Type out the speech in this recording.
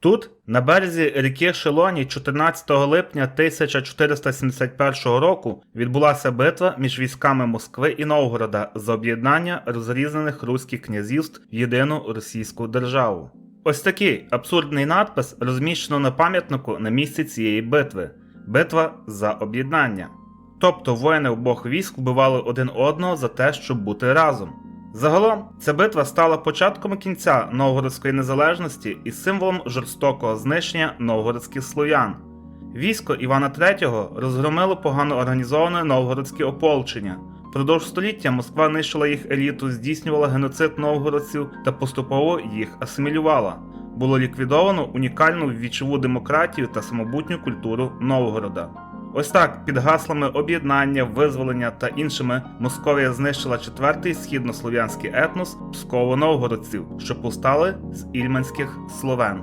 Тут, на березі ріки Шелоні, 14 липня 1471 року відбулася битва між військами Москви і Новгорода за об'єднання розрізнених руських князівств в єдину російську державу. Ось такий абсурдний надпис розміщено на пам'ятнику на місці цієї битви битва за об'єднання. Тобто воїни обох військ вбивали один одного за те, щоб бути разом. Загалом, ця битва стала початком кінця новгородської незалежності і символом жорстокого знищення новгородських слов'ян. Військо Івана III розгромило погано організоване новгородське ополчення. Продовж століття Москва нищила їх еліту, здійснювала геноцид новгородців та поступово їх асимілювала. Було ліквідовано унікальну вічову демократію та самобутню культуру Новгорода. Ось так, під гаслами об'єднання, визволення та іншими Московія знищила четвертий східнослов'янський етнос псково-новгородців, що повстали з ільманських словен.